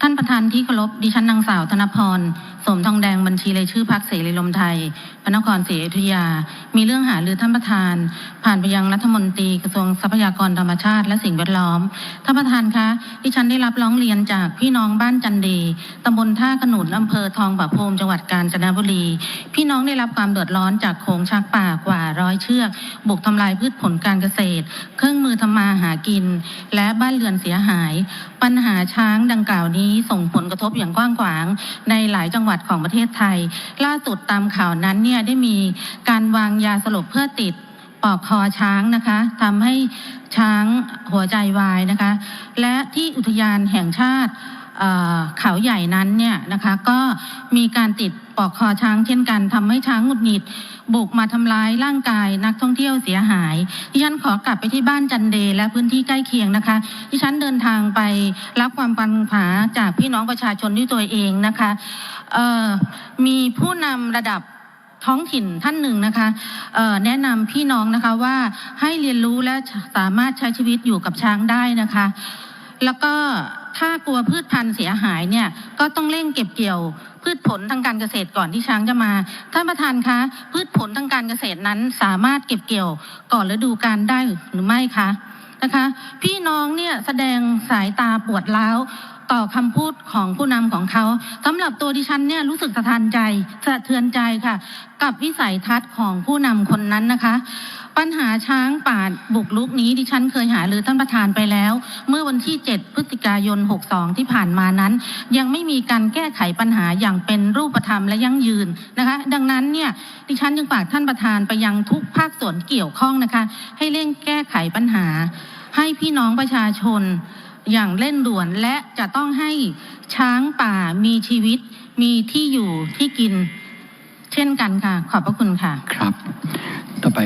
ท่านประธานที่เคารพดิฉันนางสาวธนพรสมทองแดงบัญชีรายชื่อพักเสรีรมไทย พระนครศรีอยุธยา มีเรื่องหารือท่านประธาน ผ่านไปยังรัฐมนตรีกระทรวงทรัพยากรธรรมชาติและสิ่งแวดล้อมท่านประธานคะดิฉันได้รับร้องเรียนจากพี่น้องบ้านจันดีตำบลท่าขนุนอำเภอทองผาภูมิจังหวัดกาญจนบุรี พี่น้องได้รับความเดือดร้อนจากโขงชักป่ากว่าร้อยเชือก บุกทำลายพืชผลการเกษตร เครื่องมือทำมาหากิน และบ้านเรือนเสียหาย ปัญหาช้างดังกล่าวนี้ส่งผลกระทบอย่างกว้างขวางในหลายจังหวัดของประเทศไทย ล่าสุดตามข่าวนั้นเนี่ยได้มีการวางยาสลบเพื่อติดปอกคอช้างนะคะทำให้ช้างหัวใจวายนะคะ และที่อุทยานแห่งชาติ เขาใหญ่นั้นเนี่ยนะคะก็มีการติดปอกคอช้างเช่นกันทำให้ช้างหงุดหงิดบุกมาทำร้ายร่างกายนักท่องเที่ยวเสียหายดิฉันขอกลับไปที่บ้านจันเดและพื้นที่ใกล้เคียงนะคะดิฉันเดินทางไปรับความปัญหาจากพี่น้องประชาชนด้วยตัวเองนะคะมีผู้นำระดับท้องถิ่นท่านหนึ่งนะคะแนะนำพี่น้องนะคะว่าให้เรียนรู้และสามารถใช้ชีวิตอยู่กับช้างได้นะคะ แล้วก็ ถ้ากลัวพืชพันธุ์เสียหายเนี่ยก็ต้องเร่งเก็บเกี่ยว พืชผลทางการเกษตรก่อนที่ช้างจะมาท่านประธานคะ พืชผลทางการเกษตรนั้นสามารถเก็บเกี่ยวก่อนฤดูกาลได้หรือไม่คะนะคะ พี่น้องเนี่ยแสดงสายตาปวดร้าว ต่อคำพูดของผู้นำของเขาสำหรับตัวดิฉันเนี่ยรู้สึกสะท้านใจสะเทือนใจค่ะ กับวิสัยทัศน์ของผู้นำคนนั้นนะคะ ปัญหาช้างป่าบุกลุกนี้ดิฉันเคยหารือท่านประธานไปแล้ว เมื่อวันที่ 7 พฤศจิกายน 62 ที่ผ่านมานั้น ยังไม่มีการแก้ไขปัญหาอย่างเป็นรูปธรรมและยั่งยืนนะคะ ดังนั้นเนี่ยดิฉันจึงฝากท่านประธานไปยังทุกภาคส่วนเกี่ยวข้องนะคะ ให้เร่งแก้ไขปัญหาให้พี่น้องประชาชน อย่างเร่งด่วนและจะต้องให้ช้างป่ามีชีวิต มีที่อยู่ที่กิน เช่นกันค่ะ ขอบพระคุณค่ะ ครับ ต่อไป